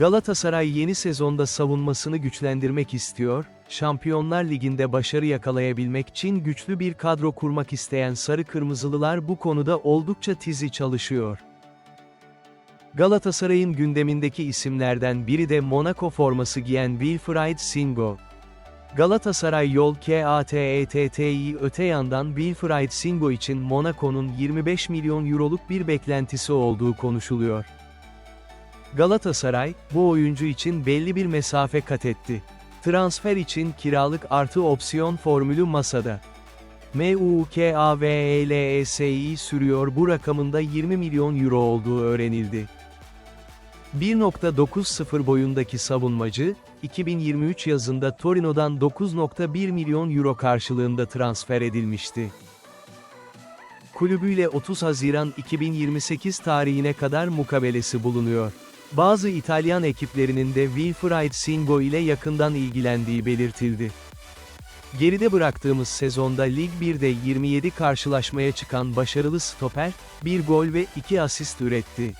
Galatasaray yeni sezonda savunmasını güçlendirmek istiyor, Şampiyonlar Ligi'nde başarı yakalayabilmek için güçlü bir kadro kurmak isteyen Sarı Kırmızılılar bu konuda oldukça tizi çalışıyor. Galatasaray'ın gündemindeki isimlerden biri de Monaco forması giyen Wilfried Singo. Galatasaray yol KATETT'yi öte yandan Wilfried Singo için Monaco'nun 25 milyon euroluk bir beklentisi olduğu konuşuluyor. Galatasaray, bu oyuncu için belli bir mesafe kat etti. Transfer için kiralık artı opsiyon formülü masada. MUKAVELESI sürüyor bu rakamında 20 milyon euro olduğu öğrenildi. 1.90 boyundaki savunmacı, 2023 yazında Torino'dan 9.1 milyon euro karşılığında transfer edilmişti. Kulübüyle 30 Haziran 2028 tarihine kadar mukabelesi bulunuyor. Bazı İtalyan ekiplerinin de Wilfried Singo ile yakından ilgilendiği belirtildi. Geride bıraktığımız sezonda Lig 1'de 27 karşılaşmaya çıkan başarılı stoper, 1 gol ve 2 asist üretti.